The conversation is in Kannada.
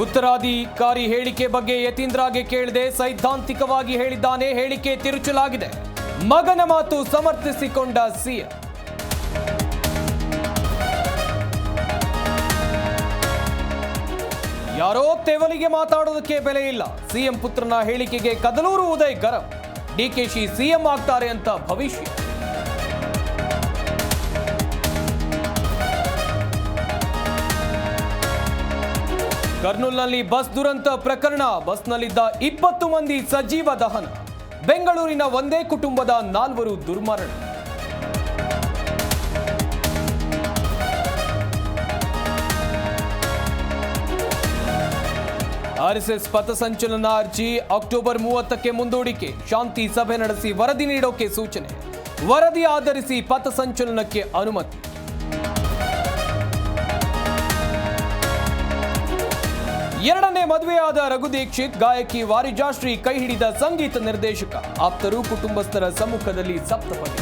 ಉತ್ತರಾಧಿಕಾರಿ ಹೇಳಿಕೆ ಬಗ್ಗೆ ಯತೀಂದ್ರಾಗೆ ಕೇಳಿದೆ. ಸೈದ್ಧಾಂತಿಕವಾಗಿ ಹೇಳಿದ್ದಾನೆ. ಹೇಳಿಕೆ ತಿರುಚಲಾಗಿದೆ. ಮಗನ ಮಾತು ಸಮರ್ಥಿಸಿಕೊಂಡ ಸಿಎಂ. ಯಾರೋ ತೆವಲಿಗೆ ಮಾತಾಡೋದಕ್ಕೆ ಬೆಲೆ ಇಲ್ಲ. ಸಿಎಂ ಪುತ್ರನ ಹೇಳಿಕೆಗೆ ಕದಲೂರು ಉದಯ್ ಗರಂ. ಡಿಕೆಶಿ ಸಿಎಂ ಆಗ್ತಾರೆ ಅಂತ ಭವಿಷ್ಯ. ಕರ್ನೂಲ್ನಲ್ಲಿ ಬಸ್ ದುರಂತ ಪ್ರಕರಣ. ಬಸ್ನಲ್ಲಿದ್ದ ಇಪ್ಪತ್ತು ಮಂದಿ ಸಜೀವ ದಹನ. ಬೆಂಗಳೂರಿನ ಒಂದೇ ಕುಟುಂಬದ ನಾಲ್ವರು ದುರ್ಮರಣ. ಆರ್ಎಸ್ಎಸ್ ಪಥಸಂಚಲನ ಅರ್ಜಿ ಅಕ್ಟೋಬರ್ ಮೂವತ್ತಕ್ಕೆ ಮುಂದೂಡಿಕೆ. ಶಾಂತಿ ಸಭೆ ನಡೆಸಿ ವರದಿ ನೀಡೋಕೆ ಸೂಚನೆ. ವರದಿ ಆಧರಿಸಿ ಪಥಸಂಚಲನಕ್ಕೆ ಅನುಮತಿ. ಎರಡನೇ ಮದುವೆಯಾದ ರಘು ದೀಕ್ಷಿತ್ ಗಾಯಕಿ ವಾರಿಜಾಶ್ರೀ ಕೈ ಹಿಡಿದ ಸಂಗೀತ ನಿರ್ದೇಶಕ ಆಪ್ತರು ಕುಟುಂಬಸ್ಥರ ಸಮ್ಮುಖದಲ್ಲಿ ಸಪ್ತಪದಿ.